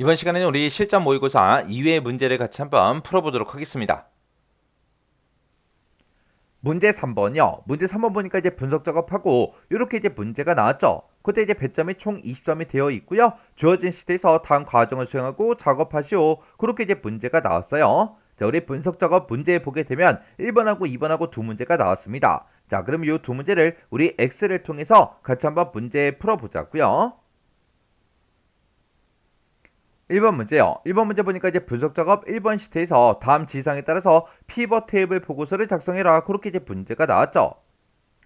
이번 시간에는 우리 실전 모의고사 2회 문제를 같이 한번 풀어보도록 하겠습니다. 문제 3번이요. 문제 3번 보니까 이제 분석 작업하고 이렇게 이제 문제가 나왔죠. 그때 이제 배점이 총 20점이 되어 있고요. 주어진 시대에서 다음 과정을 수행하고 작업하시오. 그렇게 이제 문제가 나왔어요. 자, 우리 분석 작업 문제 보게 되면 1번하고 2번하고 두 문제가 나왔습니다. 자, 그럼 이 두 문제를 우리 엑셀을 통해서 같이 한번 문제 풀어보자고요. 1번 문제요. 1번 문제 보니까 이제 분석 작업 1번 시트에서 다음 지상에 따라서 피벗 테이블 보고서를 작성해라. 그렇게 이제 문제가 나왔죠.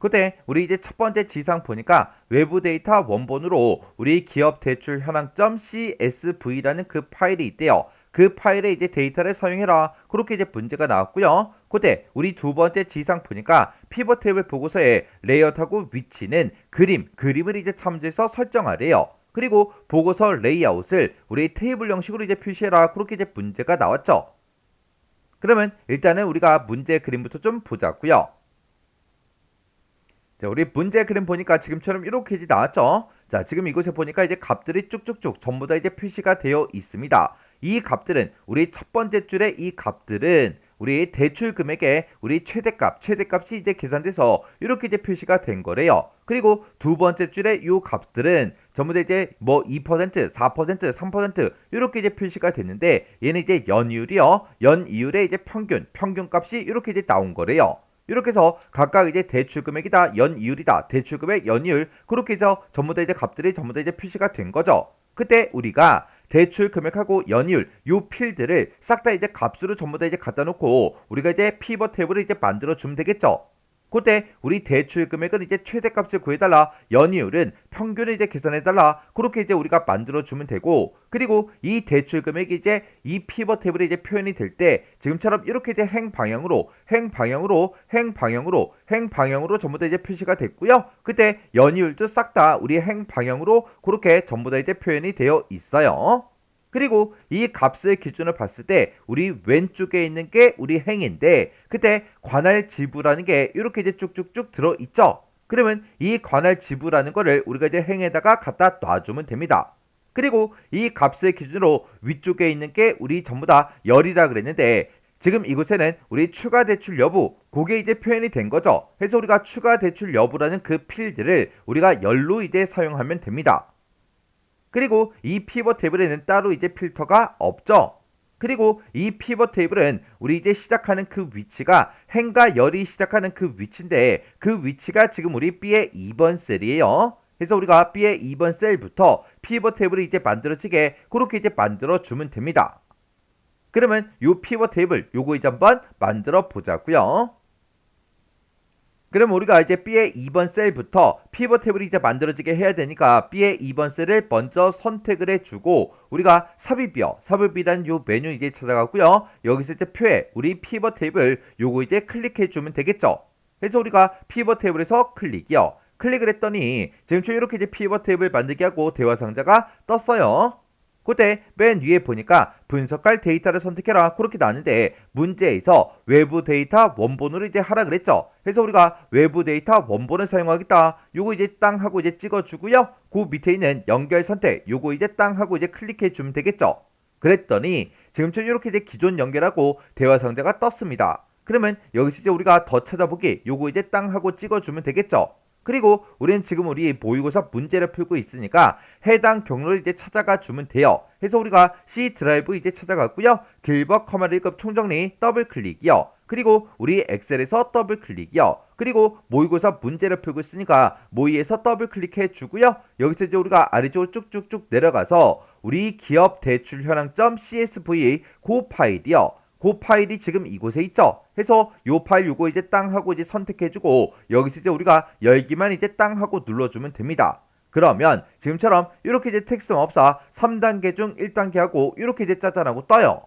그때 우리 이제 첫 번째 지상 보니까 외부 데이터 원본으로 우리 기업 대출 현황점 CSV라는 그 파일이 있대요. 그 파일에 이제 데이터를 사용해라. 그렇게 이제 문제가 나왔고요. 그때 우리 두 번째 지상 보니까 피벗 테이블 보고서의 레이아웃하고 위치는 그림, 그림을 이제 참조해서 설정하래요. 그리고 보고서 레이아웃을 우리 테이블 형식으로 이제 표시해라. 그렇게 이제 문제가 나왔죠. 그러면 일단은 우리가 문제 그림부터 좀 보자고요. 자, 우리 문제 그림 보니까 지금처럼 이렇게 이제 나왔죠. 자, 지금 이곳에 보니까 이제 값들이 쭉쭉쭉 전부 다 이제 표시가 되어 있습니다. 이 값들은 우리 첫 번째 줄의 이 값들은 우리 대출 금액의 우리 최대값, 최대값이 이제 계산돼서 이렇게 이제 표시가 된 거래요. 그리고 두 번째 줄의 요 값들은 전부 다 이제 뭐 2%, 4%, 3% 이렇게 이제 표시가 됐는데 얘는 이제 연이율이요. 연이율의 이제 평균, 평균값이 이렇게 이제 나온 거래요. 이렇게 해서 각각 이제 대출 금액이다, 연이율이다, 대출 금액, 연이율 그렇게 해서 전부 다 이제 값들이 전부 다 이제 표시가 된 거죠. 그때 우리가 대출 금액하고 연이율 요 필드를 싹 다 이제 값으로 전부 다 이제 갖다 놓고 우리가 이제 피벗 탭을 이제 만들어 주면 되겠죠. 그때 우리 대출 금액은 이제 최대값을 구해달라. 연이율은 평균을 이제 계산해달라. 그렇게 이제 우리가 만들어 주면 되고 그리고 이 대출 금액이 이제 이 피벗 탭으로 이제 표현이 될 때 지금처럼 이렇게 이제 행 방향으로 행 방향으로 행 방향으로 행 방향으로 전부 다 이제 표시가 됐고요. 그때 연이율도 싹 다 우리 행 방향으로 그렇게 전부 다 이제 표현이 되어 있어요. 그리고 이 값을 기준으로 봤을 때 우리 왼쪽에 있는 게 우리 행인데 그때 관할 지부라는 게 이렇게 이제 쭉쭉쭉 들어 있죠. 그러면 이 관할 지부라는 거를 우리가 이제 행에다가 갖다 놔주면 됩니다. 그리고 이 값을 기준으로 위쪽에 있는 게 우리 전부 다 열이라 그랬는데 지금 이곳에는 우리 추가 대출 여부 그게 이제 표현이 된 거죠. 그래서 우리가 추가 대출 여부라는 그 필드를 우리가 열로 이제 사용하면 됩니다. 그리고 이 피벗 테이블에는 따로 이제 필터가 없죠. 그리고 이 피벗 테이블은 우리 이제 시작하는 그 위치가 행과 열이 시작하는 그 위치인데 그 위치가 지금 우리 B의 2번 셀이에요. 그래서 우리가 B의 2번 셀부터 피벗 테이블이 이제 만들어지게 그렇게 이제 만들어 주면 됩니다. 그러면 요 피벗 테이블 요거 이제 한번 만들어 보자고요. 그럼 우리가 이제 B의 2번 셀부터 피벗 탭을 이제 만들어지게 해야 되니까 B의 2번 셀을 먼저 선택을 해주고 우리가 삽입이요. 삽입이란 요 메뉴 이제 찾아가고요. 여기서 이제 표에 우리 피벗 탭을 요거 이제 클릭해주면 되겠죠. 그래서 우리가 피벗 탭을해서 클릭이요. 클릭을 했더니 지금 이렇게 이제 피벗 탭을 만들게 하고 대화 상자가 떴어요. 그때 맨 위에 보니까 분석할 데이터를 선택해라 그렇게 나왔는데 문제에서 외부 데이터 원본으로 이제 하라 그랬죠. 그래서 우리가 외부 데이터 원본을 사용하겠다. 요거 이제 땅 하고 이제 찍어주고요. 그 밑에 있는 연결 선택 요거 이제 땅 하고 이제 클릭해 주면 되겠죠. 그랬더니 지금처럼 이렇게 이제 기존 연결하고 대화 상자가 떴습니다. 그러면 여기서 이제 우리가 더 찾아보기 요거 이제 땅 하고 찍어주면 되겠죠. 그리고 우리는 지금 우리 모의고사 문제를 풀고 있으니까 해당 경로를 이제 찾아가 주면 돼요. 그래서 우리가 C 드라이브 이제 찾아갔고요. 길버 커마리 1급 총정리 더블 클릭이요. 그리고 우리 엑셀에서 더블 클릭이요. 그리고 모의고사 문제를 풀고 있으니까 모의에서 더블 클릭해 주고요. 여기서 이제 우리가 아래쪽으로 쭉쭉쭉 내려가서 우리 기업 대출 현황점 CSV 고 파일이요. 그 파일이 지금 이곳에 있죠. 해서 요 파일 요거 이제 땅 하고 이제 선택해주고 여기서 이제 우리가 열기만 이제 땅 하고 눌러주면 됩니다. 그러면 지금처럼 이렇게 이제 텍스트 업사 3단계 중 1단계 하고 이렇게 이제 짜잔하고 떠요.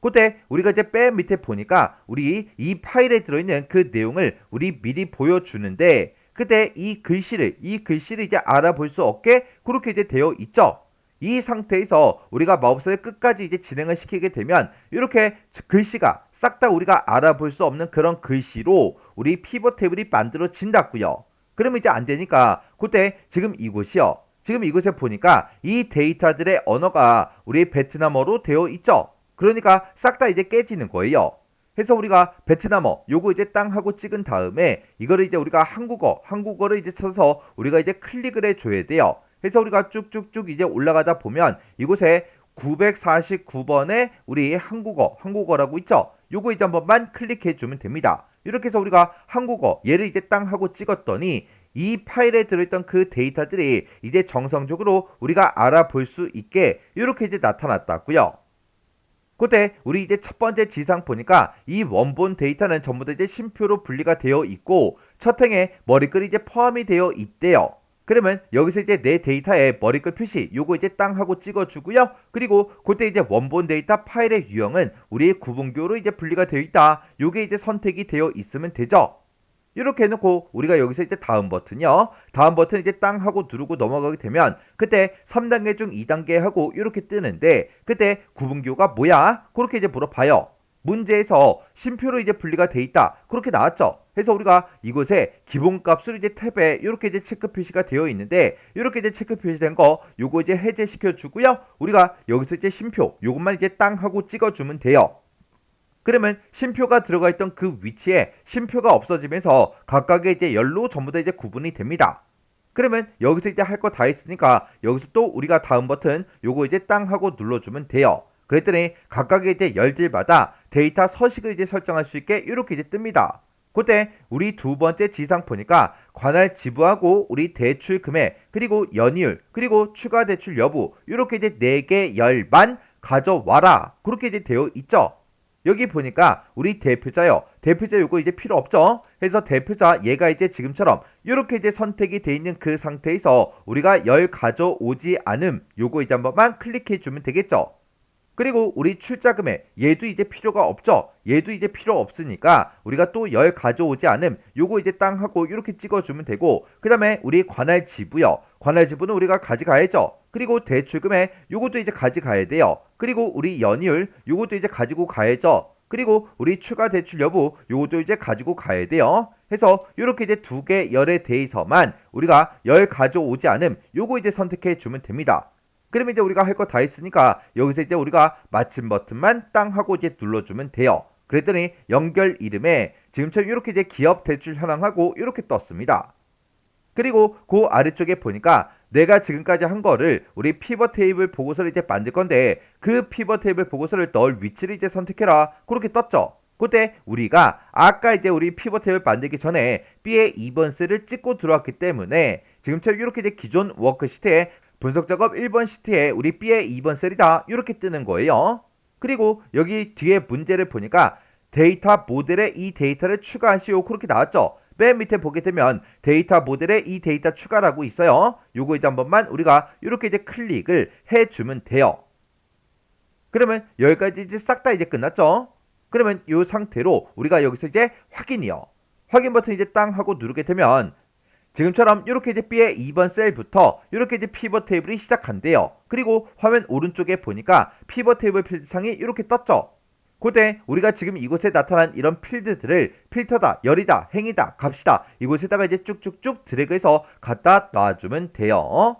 그때 우리가 이제 맨 밑에 보니까 우리 이 파일에 들어있는 그 내용을 우리 미리 보여주는데 그때 이 글씨를 이 글씨를 이제 알아볼 수 없게 그렇게 이제 되어 있죠. 이 상태에서 우리가 마법사를 끝까지 이제 진행을 시키게 되면 이렇게 글씨가 싹 다 우리가 알아볼 수 없는 그런 글씨로 우리 피벗 테이블이 만들어진다고요. 그러면 이제 안 되니까 그때 지금 이곳이요. 지금 이곳에 보니까 이 데이터들의 언어가 우리 베트남어로 되어 있죠. 그러니까 싹 다 이제 깨지는 거예요. 해서 우리가 베트남어 요거 이제 땅 하고 찍은 다음에 이거를 이제 우리가 한국어 한국어를 이제 쳐서 우리가 이제 클릭을 해줘야 돼요. 해서 우리가 쭉쭉쭉 이제 올라가다 보면 이곳에 949번에 우리 한국어 한국어라고 있죠. 요거 이제 한 번만 클릭해 주면 됩니다. 이렇게 해서 우리가 한국어 얘를 이제 땅 하고 찍었더니 이 파일에 들어있던 그 데이터들이 이제 정상적으로 우리가 알아볼 수 있게 이렇게 이제 나타났다고요. 그때 우리 이제 첫 번째 지상 보니까 이 원본 데이터는 전부 다 이제 쉼표로 분리가 되어 있고 첫 행에 머리글이 이제 포함이 되어 있대요. 그러면 여기서 이제 내 데이터에 머리글 표시 요거 이제 땅 하고 찍어주고요. 그리고 그때 이제 원본 데이터 파일의 유형은 우리 구분교로 이제 분리가 되어 있다. 요게 이제 선택이 되어 있으면 되죠. 이렇게 해놓고 우리가 여기서 이제 다음 버튼이요. 다음 버튼 이제 땅 하고 누르고 넘어가게 되면 그때 3단계 중 2단계 하고 이렇게 뜨는데 그때 구분교가 뭐야? 그렇게 이제 물어봐요. 문제에서 쉼표로 이제 분리가 돼 있다. 그렇게 나왔죠. 해서 우리가 이곳에 기본값으로 이제 탭에 이렇게 이제 체크 표시가 되어 있는데 이렇게 이제 체크 표시된 거 요거 이제 해제시켜 주고요. 우리가 여기서 이제 쉼표 요것만 이제 땅 하고 찍어 주면 돼요. 그러면 쉼표가 들어가 있던 그 위치에 쉼표가 없어지면서 각각의 이제 열로 전부 다 이제 구분이 됩니다. 그러면 여기서 이제 할 거 다 했으니까 여기서 또 우리가 다음 버튼 요거 이제 땅 하고 눌러주면 돼요. 그랬더니 각각의 이제 열들마다 데이터 서식을 이제 설정할 수 있게 이렇게 이제 뜹니다. 그때 우리 두 번째 지상 보니까 관할 지부하고 우리 대출 금액 그리고 연이율 그리고 추가 대출 여부 이렇게 이제 네 개 열만 가져와라 그렇게 이제 되어 있죠. 여기 보니까 우리 대표자요. 대표자 요거 이제 필요 없죠. 해서 대표자 얘가 이제 지금처럼 이렇게 이제 선택이 돼 있는 그 상태에서 우리가 열 가져오지 않음 요거 이제 한 번만 클릭해 주면 되겠죠. 그리고 우리 출자금액 얘도 이제 필요가 없죠. 얘도 이제 필요 없으니까 우리가 또 열 가져오지 않음 요거 이제 땅 하고 이렇게 찍어주면 되고 그 다음에 우리 관할 지부요. 관할 지부는 우리가 가져가야죠. 그리고 대출금액 요것도 이제 가져가야 돼요. 그리고 우리 연이율 요것도 이제 가지고 가야죠. 그리고 우리 추가 대출 여부 요것도 이제 가지고 가야 돼요. 해서 이렇게 이제 두 개 열에 대해서만 우리가 열 가져오지 않음 요거 이제 선택해 주면 됩니다. 그러면 이제 우리가 할 거 다 했으니까 여기서 이제 우리가 마침 버튼만 땅 하고 이제 눌러주면 돼요. 그랬더니 연결 이름에 지금처럼 이렇게 이제 기업 대출 현황하고 이렇게 떴습니다. 그리고 그 아래쪽에 보니까 내가 지금까지 한 거를 우리 피벗 테이블 보고서를 이제 만들 건데 그 피벗 테이블 보고서를 넣을 위치를 이제 선택해라. 그렇게 떴죠. 그때 우리가 아까 이제 우리 피벗 테이블 만들기 전에 B의 2번 셀을 찍고 들어왔기 때문에 지금처럼 이렇게 이제 기존 워크시트에 분석 작업 1번 시트에 우리 B의 2번 셀이다. 이렇게 뜨는 거예요. 그리고 여기 뒤에 문제를 보니까 데이터 모델에 이 데이터를 추가하시오. 그렇게 나왔죠. 맨 밑에 보게 되면 데이터 모델에 이 데이터 추가라고 있어요. 요거 이제 한 번만 우리가 이렇게 이제 클릭을 해주면 돼요. 그러면 여기까지 이제 싹 다 이제 끝났죠. 그러면 이 상태로 우리가 여기서 이제 확인이요. 확인 버튼 이제 땅 하고 누르게 되면 지금처럼 이렇게 이제 B의 2번 셀부터 이렇게 이제 피벗 테이블이 시작한대요. 그리고 화면 오른쪽에 보니까 피벗 테이블 필드창이 이렇게 떴죠. 그때 우리가 지금 이곳에 나타난 이런 필드들을 필터다, 열이다, 행이다, 값이다 이곳에다가 이제 쭉쭉쭉 드래그해서 갖다 놔주면 돼요.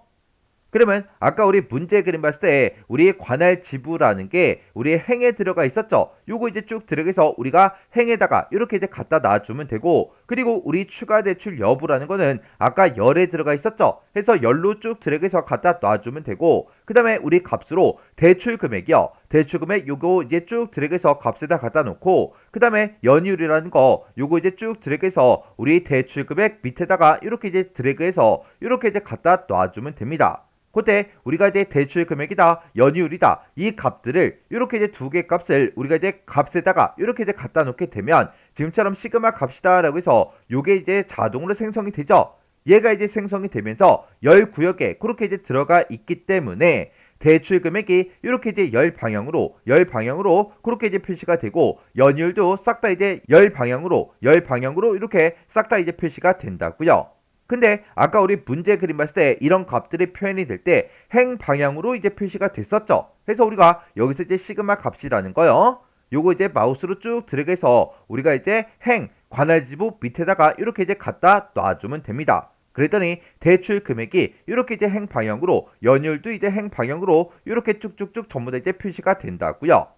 그러면 아까 우리 문제 그림 봤을 때 우리 관할 지부라는 게 우리 행에 들어가 있었죠. 요거 이제 쭉 드래그해서 우리가 행에다가 이렇게 이제 갖다 놔주면 되고 그리고 우리 추가 대출 여부라는 거는 아까 열에 들어가 있었죠. 해서 열로 쭉 드래그해서 갖다 놔주면 되고 그 다음에 우리 값으로 대출 금액이요. 대출 금액 요거 이제 쭉 드래그해서 값에다 갖다 놓고 그 다음에 연이율이라는 거 요거 이제 쭉 드래그해서 우리 대출 금액 밑에다가 이렇게 이제 드래그해서 이렇게 이제 갖다 놔주면 됩니다. 그때 우리가 이제 대출 금액이다, 연이율이다 이 값들을 이렇게 이제 두 개 값을 우리가 이제 값에다가 이렇게 이제 갖다 놓게 되면 지금처럼 시그마 값이다라고 해서 요게 이제 자동으로 생성이 되죠. 얘가 이제 생성이 되면서 열 구역에 그렇게 이제 들어가 있기 때문에 대출 금액이 이렇게 이제 열 방향으로 열 방향으로 그렇게 이제 표시가 되고 연율도 싹 다 이제 열 방향으로 열 방향으로 이렇게 싹 다 이제 표시가 된다고요. 근데 아까 우리 문제 그림 봤을 때 이런 값들이 표현이 될 때 행 방향으로 이제 표시가 됐었죠. 그래서 우리가 여기서 이제 시그마 값이라는 거요. 요거 이제 마우스로 쭉 드래그해서 우리가 이제 행 관할 지부 밑에다가 이렇게 이제 갖다 놔주면 됩니다. 그랬더니 대출 금액이 이렇게 이제 행 방향으로 연율도 이제 행 방향으로 이렇게 쭉쭉쭉 전부 다 이제 표시가 된다고요.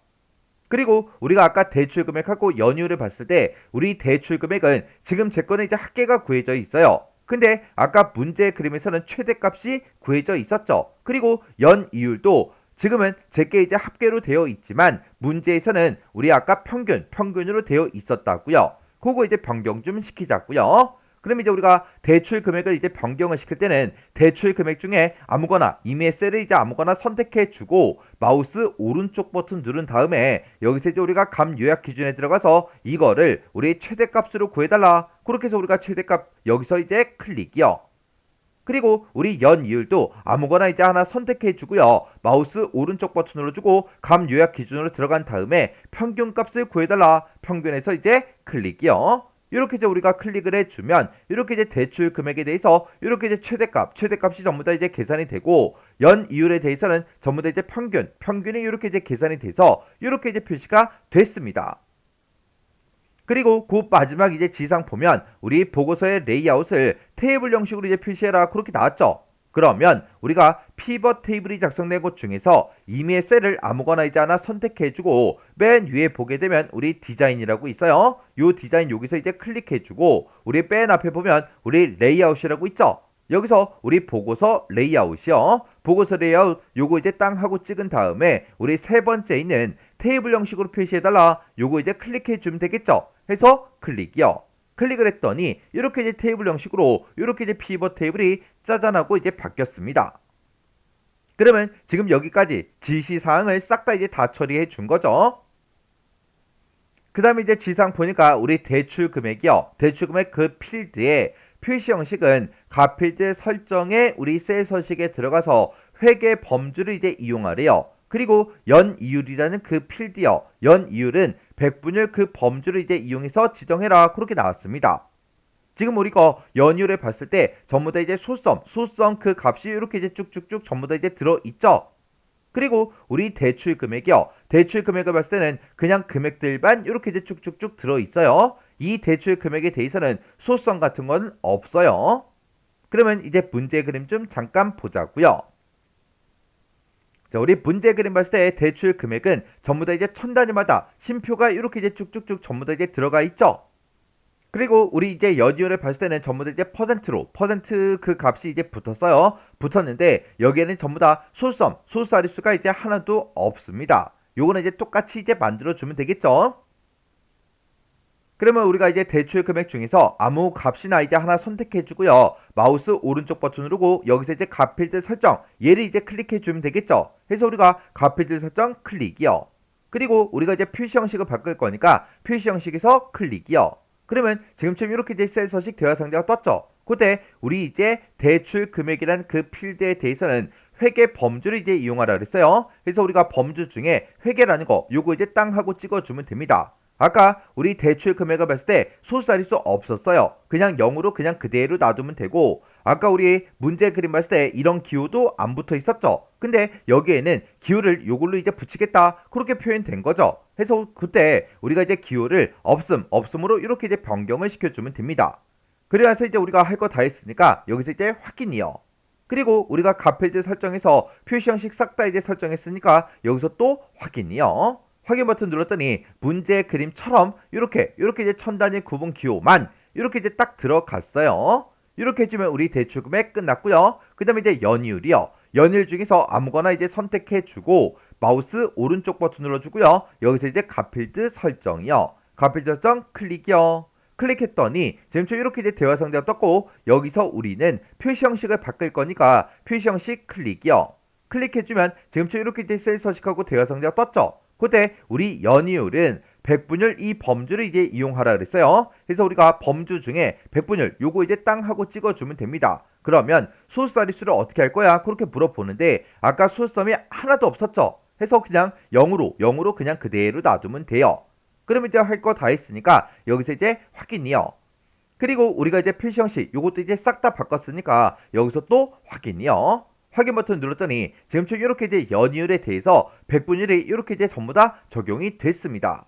그리고 우리가 아까 대출 금액하고 연율을 봤을 때 우리 대출 금액은 지금 제 거는 이제 합계가 구해져 있어요. 근데 아까 문제 그림에서는 최대값이 구해져 있었죠. 그리고 연 이율도 지금은 제게 이제 합계로 되어 있지만 문제에서는 우리 아까 평균 평균으로 되어 있었다고요. 그거 이제 변경 좀 시키자고요. 그럼 이제 우리가 대출 금액을 이제 변경을 시킬 때는 대출 금액 중에 아무거나 이미의 셀을 이제 아무거나 선택해 주고 마우스 오른쪽 버튼 누른 다음에 여기서 이제 우리가 감 요약 기준에 들어가서 이거를 우리 최대값으로 구해달라. 그렇게 해서 우리가 최대값 여기서 이제 클릭이요. 그리고 우리 연 이율도 아무거나 이제 하나 선택해 주고요. 마우스 오른쪽 버튼 눌러주고 감 요약 기준으로 들어간 다음에 평균 값을 구해달라. 평균에서 이제 클릭이요. 이렇게 이제 우리가 클릭을 해주면 이렇게 이제 대출 금액에 대해서 이렇게 이제 최대값, 최대값이 전부 다 이제 계산이 되고 연 이율에 대해서는 전부 다 이제 평균, 평균이 이렇게 이제 계산이 돼서 이렇게 이제 표시가 됐습니다. 그리고 그 마지막 이제 지상 보면 우리 보고서의 레이아웃을 테이블 형식으로 이제 표시해라 그렇게 나왔죠. 그러면 우리가 피벗 테이블이 작성된 곳 중에서 임의의 셀을 아무거나 이제 하나 선택해주고 맨 위에 보게 되면 우리 디자인이라고 있어요. 요 디자인 여기서 이제 클릭해주고 우리 맨 앞에 보면 우리 레이아웃이라고 있죠. 여기서 우리 보고서 레이아웃이요. 보고서 레이아웃 요거 이제 땅 하고 찍은 다음에 우리 세 번째 있는 테이블 형식으로 표시해달라. 요거 이제 클릭해 주면 되겠죠. 해서 클릭이요. 클릭을 했더니 이렇게 이제 테이블 형식으로 이렇게 이제 피벗 테이블이 짜잔하고 이제 바뀌었습니다. 그러면 지금 여기까지 지시 사항을 싹 다 이제 다 처리해 준 거죠. 그 다음에 이제 지상 보니까 우리 대출 금액이요. 대출 금액 그 필드에 표시 형식은 가필드 설정에 우리 셀 서식에 들어가서 회계 범주를 이제 이용하래요. 그리고 연 이율이라는 그 필드요. 연 이율은 백분율 그 범주를 이제 이용해서 지정해라. 그렇게 나왔습니다. 지금 우리가 연율을 봤을 때 전부 다 이제 소썸, 소썸 그 값이 이렇게 이제 쭉쭉쭉 전부 다 이제 들어 있죠. 그리고 우리 대출 금액이요. 대출 금액을 봤을 때는 그냥 금액들만 이렇게 이제 쭉쭉쭉 들어 있어요. 이 대출 금액에 대해서는 소썸 같은 건 없어요. 그러면 이제 문제 그림 좀 잠깐 보자고요. 자, 우리 문제 그림 봤을 때 대출 금액은 전부 다 이제 천 단위마다 심표가 이렇게 이제 쭉쭉쭉 전부 다 이제 들어가 있죠. 그리고 우리 이제 연이율을 봤을 때는 전부 다 이제 퍼센트로 퍼센트 그 값이 이제 붙었어요. 붙었는데 여기에는 전부 다 소수점, 소수자릿수가 이제 하나도 없습니다. 요거는 이제 똑같이 이제 만들어 주면 되겠죠. 그러면 우리가 이제 대출 금액 중에서 아무 값이나 이제 하나 선택해 주고요. 마우스 오른쪽 버튼 누르고 여기서 이제 가필드 설정 얘를 이제 클릭해 주면 되겠죠. 해서 우리가 가필드 설정 클릭이요. 그리고 우리가 이제 표시 형식을 바꿀 거니까 표시 형식에서 클릭이요. 그러면 지금처럼 이렇게 이제 셀 서식 대화 상자가 떴죠. 그때 우리 이제 대출 금액이라는 그 필드에 대해서는 회계 범주를 이제 이용하라 그랬어요. 그래서 우리가 범주 중에 회계라는 거 요거 이제 땅 하고 찍어주면 됩니다. 아까 우리 대출 금액을 봤을 때 소수자릿수 없었어요. 그냥 0으로 그냥 그대로 놔두면 되고 아까 우리 문제 그림 봤을 때 이런 기호도 안 붙어 있었죠. 근데 여기에는 기호를 요걸로 이제 붙이겠다 그렇게 표현된 거죠. 그래서 그때 우리가 이제 기호를 없음 없음으로 이렇게 이제 변경을 시켜주면 됩니다. 그래서 이제 우리가 할 거 다 했으니까 여기서 이제 확인이요. 그리고 우리가 가필드 설정해서 표시 형식 싹 다 이제 설정했으니까 여기서 또 확인이요. 확인 버튼 눌렀더니 문제 그림처럼 이렇게 이렇게 이제 천 단위 구분 기호만 이렇게 이제 딱 들어갔어요. 이렇게 해주면 우리 대출 금액 끝났고요. 그 다음에 이제 연이율이요. 연일 중에서 아무거나 이제 선택해주고 마우스 오른쪽 버튼 눌러주고요. 여기서 이제 가필드 설정이요. 가필드 설정 클릭이요. 클릭했더니 지금처럼 이렇게 이제 대화 상자가 떴고 여기서 우리는 표시 형식을 바꿀 거니까 표시 형식 클릭이요. 클릭해주면 지금처럼 이렇게 이제 셀 서식하고 대화 상자가 떴죠. 그때 우리 연이율은 백분율 이 범주를 이제 이용하라 그랬어요. 그래서 우리가 범주 중에 백분율 요거 이제 땅 하고 찍어주면 됩니다. 그러면 소수자릿수를 어떻게 할 거야? 그렇게 물어보는데 아까 소수점이 하나도 없었죠. 해서 그냥 0으로 0으로 그냥 그대로 놔두면 돼요. 그럼 이제 할 거 다 했으니까 여기서 이제 확인이요. 그리고 우리가 이제 표시 형식 요것도 이제 싹 다 바꿨으니까 여기서 또 확인이요. 확인 버튼 눌렀더니 지금처럼 이렇게 이제 연이율에 대해서 백분율이 이렇게 이제 전부 다 적용이 됐습니다.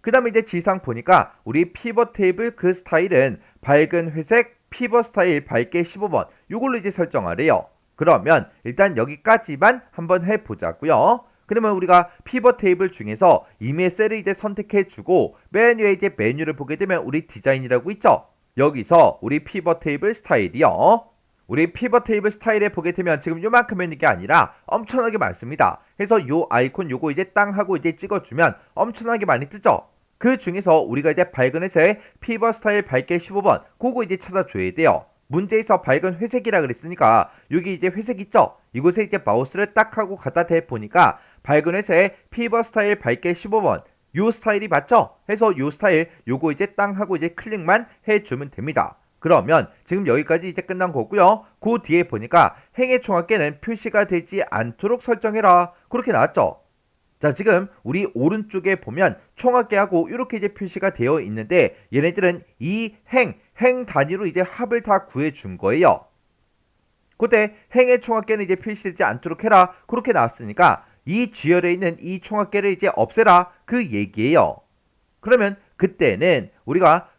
그 다음에 이제 지상 보니까 우리 피벗 테이블 그 스타일은 밝은 회색, 피벗 스타일 밝게 15번 이걸로 이제 설정하래요. 그러면 일단 여기까지만 한번 해보자고요. 그러면 우리가 피벗 테이블 중에서 이메일 셀을 이제 선택해 주고 맨 위에 이제 메뉴를 보게 되면 우리 디자인이라고 있죠. 여기서 우리 피벗 테이블 스타일이요. 우리 피벗 테이블 스타일에 보게 되면 지금 요만큼 있는 게 아니라 엄청나게 많습니다. 그래서 요 아이콘 요거 이제 땅 하고 이제 찍어주면 엄청나게 많이 뜨죠. 그 중에서 우리가 이제 밝은 회색 피벗 스타일 밝게 15번 그거 이제 찾아줘야 돼요. 문제에서 밝은 회색이라 그랬으니까 여기 이제 회색 있죠? 이곳에 이제 마우스를 딱 하고 갖다 대 보니까 밝은 회색 피벗 스타일 밝게 15번 요 스타일이 맞죠? 해서 요 스타일 요거 이제 땅 하고 이제 클릭만 해주면 됩니다. 그러면 지금 여기까지 이제 끝난 거고요. 그 뒤에 보니까 행의 총합계는 표시가 되지 않도록 설정해라. 그렇게 나왔죠? 자, 지금 우리 오른쪽에 보면 총합계하고 이렇게 이제 표시가 되어 있는데 얘네들은 이 행, 행 단위로 이제 합을 다 구해 준 거예요. 그때 행의 총합계는 이제 표시되지 않도록 해라. 그렇게 나왔으니까 이 GL에 있는 이 총합계를 이제 없애라. 그 얘기예요. 그러면 그때는 우리가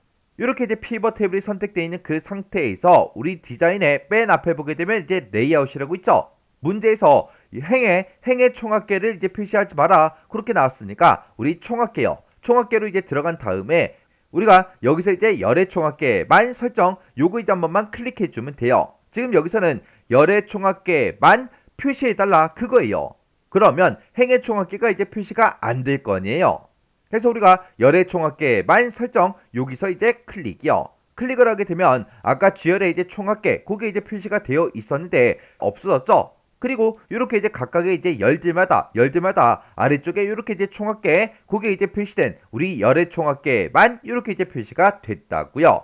이렇게 이제 피벗 테이블이 선택되어 있는 그 상태에서 우리 디자인의 맨 앞에 보게 되면 이제 레이아웃이라고 있죠. 문제에서 이 행의 행의 총합계를 이제 표시하지 마라 그렇게 나왔으니까 우리 총합계요. 총합계로 이제 들어간 다음에 우리가 여기서 이제 열의 총합계만 설정 요거 이제 한 번만 클릭해 주면 돼요. 지금 여기서는 열의 총합계만 표시해 달라 그거예요. 그러면 행의 총합계가 이제 표시가 안 될 거니에요. 그래서 우리가 열의 총합계만 설정 여기서 이제 클릭이요. 클릭을 하게 되면 아까 G열의 이제 총합계 그게 이제 표시가 되어 있었는데 없어졌죠. 그리고 이렇게 이제 각각의 이제 열들마다 열들마다 아래쪽에 이렇게 이제 총합계 그게 이제 표시된 우리 열의 총합계만 이렇게 이제 표시가 됐다고요.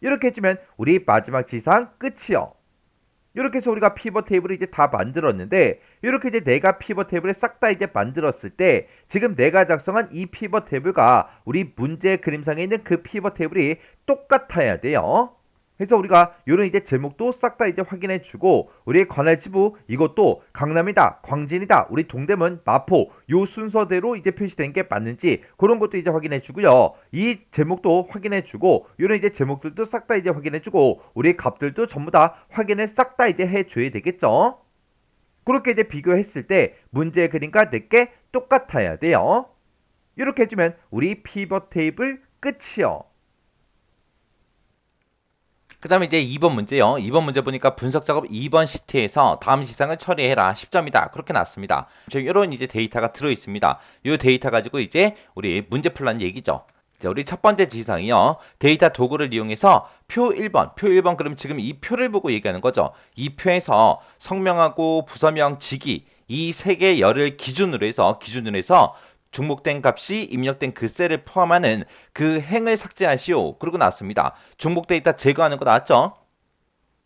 이렇게 해주면 우리 마지막 지상 끝이요. 이렇게 해서 우리가 피벗 테이블을 이제 다 만들었는데 이렇게 이제 내가 피벗 테이블을 싹 다 이제 만들었을 때 지금 내가 작성한 이 피벗 테이블과 우리 문제 그림상에 있는 그 피벗 테이블이 똑같아야 돼요. 그래서 우리가 이런 이제 제목도 싹 다 이제 확인해 주고 우리 관할 지부 이것도 강남이다, 광진이다, 우리 동대문, 마포 요 순서대로 이제 표시된 게 맞는지 그런 것도 이제 확인해 주고요. 이 제목도 확인해 주고 이런 이제 제목들도 싹 다 이제 확인해 주고 우리 값들도 전부 다 확인을 싹 다 이제 해 줘야 되겠죠. 그렇게 이제 비교했을 때 문제 그림과 내게 똑같아야 돼요. 이렇게 해주면 우리 피벗 테이블 끝이요. 그 다음에 이제 2번 문제요. 2번 문제 보니까 분석 작업 2번 시트에서 다음 시상을 처리해라 10점이다. 그렇게 나왔습니다. 지금 이런 이제 데이터가 들어 있습니다. 이 데이터 가지고 이제 우리 문제 풀란 얘기죠. 자, 우리 첫 번째 지상이요. 데이터 도구를 이용해서 표 1번, 표 1번 그럼 지금 이 표를 보고 얘기하는 거죠. 이 표에서 성명하고 부서명, 직위 이 세 개 열을 기준으로 해서 기준으로 해서 중복된 값이 입력된 그 셀을 포함하는 그 행을 삭제하시오. 그러고 나왔습니다. 중복 데이터 제거하는 거 나왔죠?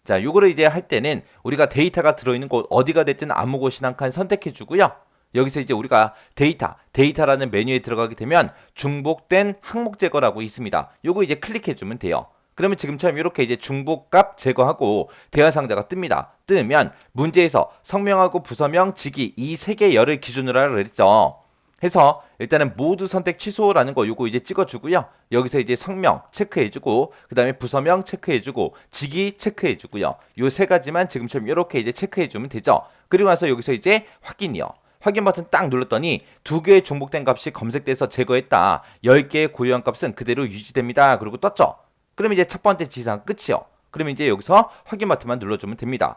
자, 요거를 이제 할 때는 우리가 데이터가 들어있는 곳 어디가 됐든 아무 곳이나 한 칸 선택해 주고요. 여기서 이제 우리가 데이터, 데이터라는 메뉴에 들어가게 되면 중복된 항목 제거라고 있습니다. 요거 이제 클릭해 주면 돼요. 그러면 지금처럼 이렇게 이제 중복값 제거하고 대화 상자가 뜹니다. 뜨면 문제에서 성명하고 부서명, 직위 이 세 개 열을 기준으로 하라 그랬죠. 해서 일단은 모두 선택 취소라는 거 요거 이제 찍어주고요. 여기서 이제 성명 체크해주고 그 다음에 부서명 체크해주고 직위 체크해주고요. 요 세 가지만 지금처럼 이렇게 이제 체크해주면 되죠. 그리고 나서 여기서 이제 확인이요. 확인 버튼 딱 눌렀더니 두 개의 중복된 값이 검색돼서 제거했다. 10개의 고유한 값은 그대로 유지됩니다. 그리고 떴죠. 그럼 이제 첫 번째 지상 끝이요. 그럼 이제 여기서 확인 버튼만 눌러주면 됩니다.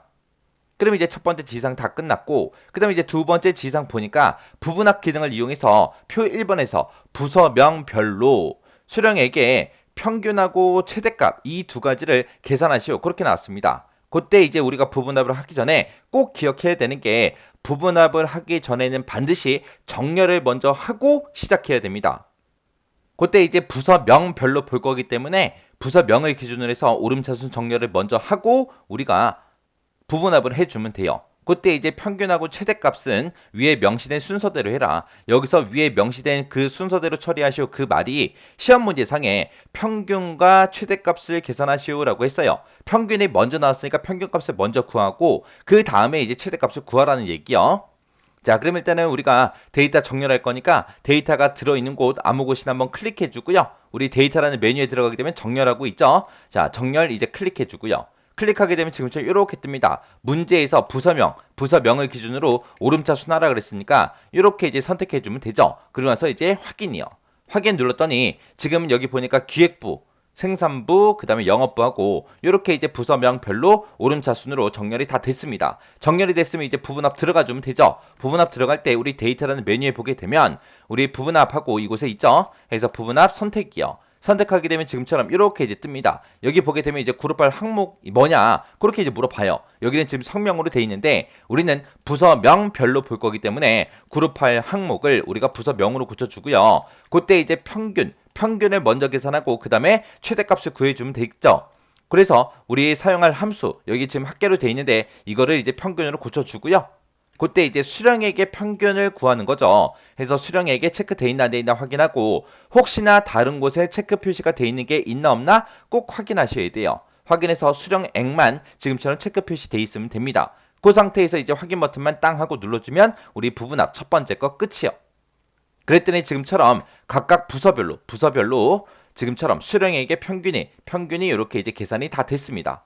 그럼 이제 첫 번째 지상 다 끝났고 그 다음에 이제 두 번째 지상 보니까 부분합 기능을 이용해서 표 1번에서 부서명별로 수령에게 평균하고 최대값 이 두 가지를 계산하시오. 그렇게 나왔습니다. 그때 이제 우리가 부분합을 하기 전에 꼭 기억해야 되는 게 부분합을 하기 전에는 반드시 정렬을 먼저 하고 시작해야 됩니다. 그때 이제 부서명별로 볼 거기 때문에 부서명을 기준으로 해서 오름차순 정렬을 먼저 하고 우리가 부분합을 해주면 돼요. 그때 이제 평균하고 최대값은 위에 명시된 순서대로 해라. 여기서 위에 명시된 그 순서대로 처리하시오. 그 말이 시험 문제상에 평균과 최대값을 계산하시오라고 했어요. 평균이 먼저 나왔으니까 평균값을 먼저 구하고 그 다음에 이제 최대값을 구하라는 얘기요. 자, 그럼 일단은 우리가 데이터 정렬할 거니까 데이터가 들어있는 곳 아무 곳이나 한번 클릭해 주고요. 우리 데이터라는 메뉴에 들어가게 되면 정렬하고 있죠. 자, 정렬 이제 클릭해 주고요. 클릭하게 되면 지금처럼 이렇게 뜹니다. 문제에서 부서명, 부서명을 기준으로 오름차 순하라 그랬으니까 이렇게 이제 선택해 주면 되죠. 그러고 나서 이제 확인이요. 확인 눌렀더니 지금 여기 보니까 기획부, 생산부, 그 다음에 영업부하고 이렇게 이제 부서명별로 오름차 순으로 정렬이 다 됐습니다. 정렬이 됐으면 이제 부분합 들어가 주면 되죠. 부분합 들어갈 때 우리 데이터라는 메뉴에 보게 되면 우리 부분합하고 이곳에 있죠. 그래서 부분합 선택이요. 선택하게 되면 지금처럼 이렇게 이제 뜹니다. 여기 보게 되면 이제 그룹할 항목이 뭐냐 그렇게 이제 물어봐요. 여기는 지금 성명으로 돼 있는데 우리는 부서명별로 볼 거기 때문에 그룹할 항목을 우리가 부서명으로 고쳐주고요. 그때 이제 평균 평균을 먼저 계산하고 그 다음에 최대값을 구해주면 되겠죠. 그래서 우리 사용할 함수 여기 지금 합계로 돼 있는데 이거를 이제 평균으로 고쳐주고요. 그때 이제 수령액의 평균을 구하는 거죠. 그래서 수령액에 체크돼 있나 안 돼 있나 확인하고 혹시나 다른 곳에 체크 표시가 돼 있는 게 있나 없나 꼭 확인하셔야 돼요. 확인해서 수령액만 지금처럼 체크 표시돼 있으면 됩니다. 그 상태에서 이제 확인 버튼만 땅 하고 눌러주면 우리 부분합 첫 번째 거 끝이요. 그랬더니 지금처럼 각각 부서별로 부서별로 지금처럼 수령액의 평균이 평균이 이렇게 이제 계산이 다 됐습니다.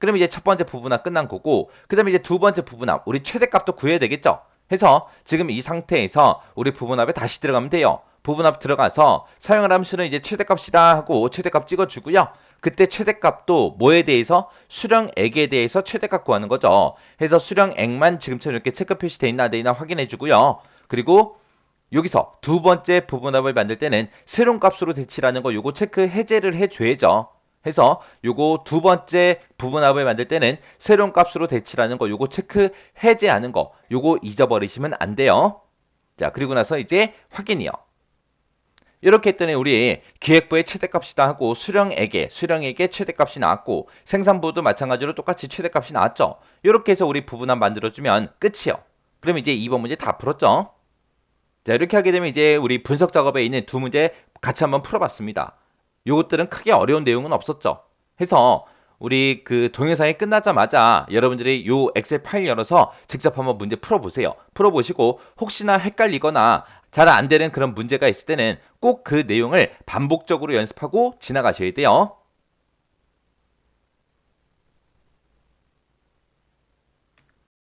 그럼 이제 첫 번째 부분합 끝난 거고 그 다음에 이제 두 번째 부분합 우리 최대값도 구해야 되겠죠. 해서 지금 이 상태에서 우리 부분합에 다시 들어가면 돼요. 부분합 들어가서 사용할 함수는 이제 최대값이다 하고 최대값 찍어주고요. 그때 최대값도 뭐에 대해서 수령액에 대해서 최대값 구하는 거죠. 해서 수령액만 지금처럼 이렇게 체크 표시돼 있나 안 돼 있나 확인해 주고요. 그리고 여기서 두 번째 부분합을 만들 때는 새로운 값으로 대치라는 거 요거 체크 해제를 해줘야죠. 해서 요거 두 번째 부분합을 만들 때는 새로운 값으로 대치라는 거 요거 체크 해제하는 거 요거 잊어버리시면 안 돼요. 자 그리고 나서 이제 확인이요. 이렇게 했더니 우리 기획부의 최대값이다 하고 수령액에 수령액에 최대값이 나왔고 생산부도 마찬가지로 똑같이 최대값이 나왔죠. 이렇게 해서 우리 부분합 만들어주면 끝이요. 그럼 이제 2번 문제 다 풀었죠. 자 이렇게 하게 되면 이제 우리 분석 작업에 있는 두 문제 같이 한번 풀어봤습니다. 요것들은 크게 어려운 내용은 없었죠. 해서 우리 그 동영상이 끝나자마자 여러분들이 요 엑셀 파일 열어서 직접 한번 문제 풀어보세요. 풀어보시고 혹시나 헷갈리거나 잘 안 되는 그런 문제가 있을 때는 꼭 그 내용을 반복적으로 연습하고 지나가셔야 돼요.